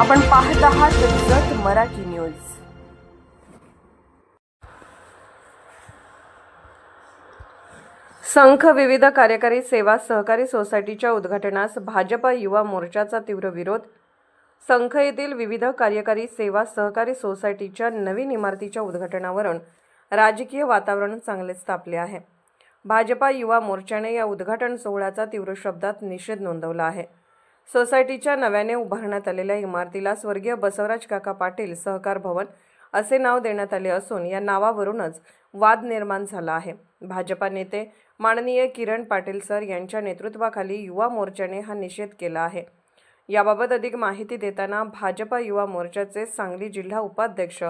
आपण पाहत आहात जत मराठी न्यूज. संघ विविध कार्यकारी सेवा सहकारी सोसायटीच्या उद्घाटनास भाजपा युवा मोर्चाचा तीव्र विरोध. संघ येथील विविध कार्यकारी सेवा सहकारी सोसायटीच्या नवीन इमारतीच्या उद्घाटनावरून राजकीय वातावरण चांगलेच तापले आहे. भाजपा युवा मोर्चाने या उद्घाटन सोहळ्याचा तीव्र शब्दात निषेध नोंदवला आहे. सोसायटीच्या नव्याने उभारण्यात आलेल्या इमारतीला स्वर्गीय बसवराज काका पाटील सहकार भवन असे नाव देण्यात आले असून या नावावरूनच वाद निर्माण झाला आहे. भाजपा नेते माननीय किरण पाटील सर यांच्या नेतृत्वाखाली युवा मोर्चाने हा निषेध केला आहे. याबाबत अधिक माहिती देताना भाजपा युवा मोर्चाचे सांगली जिल्हा उपाध्यक्ष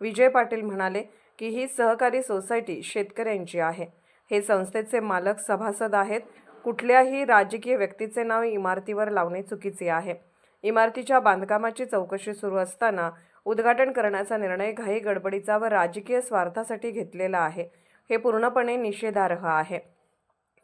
विजय पाटील म्हणाले की ही सहकारी सोसायटी शेतकऱ्यांची आहे. हे संस्थेचे मालक सभासद आहेत. कुठल्याही राजकीय व्यक्तीचे नाव इमारतीवर लावणे चुकीचे आहे. इमारतीच्या बांधकामाची चौकशी सुरू असताना उद्घाटन करण्याचा निर्णय घाई गडबडीचा व राजकीय स्वार्थासाठी घेतलेला आहे. हे पूर्णपणे निषेधार्ह आहे.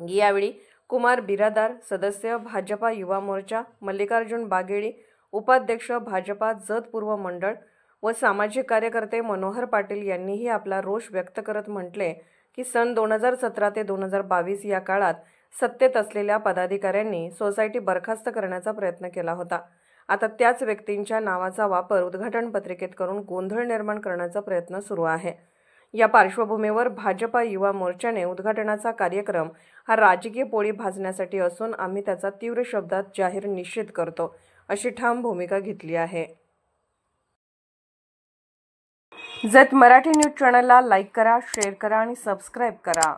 यावेळी कुमार बिरादार सदस्य भाजपा युवा मोर्चा मल्लिकार्जुन बागेळी उपाध्यक्ष भाजपा जत पूर्व मंडळ व सामाजिक कार्यकर्ते मनोहर पाटील यांनीही आपला रोष व्यक्त करत म्हटले की सन दोन हजार सतरा ते दोन हजार बावीस या काळात सत्तेत असलेल्या पदाधिकाऱ्यांनी सोसायटी बरखास्त करण्याचा प्रयत्न केला होता. आता त्याच व्यक्तींच्या नावाचा वापर उद्घाटन पत्रिकेत करून गोंधळ निर्माण करण्याचा प्रयत्न सुरू आहे. या पार्श्वभूमीवर भाजपा युवा मोर्चाने उद्घाटनाचा कार्यक्रम हा राजकीय पोळी भाजण्यासाठी असून आम्ही त्याचा तीव्र शब्दात जाहीर निषेध करतो अशी ठाम भूमिका घेतली आहे. जत मराठी न्यूज चॅनलला लाईक करा शेअर करा आणि सबस्क्राईब करा.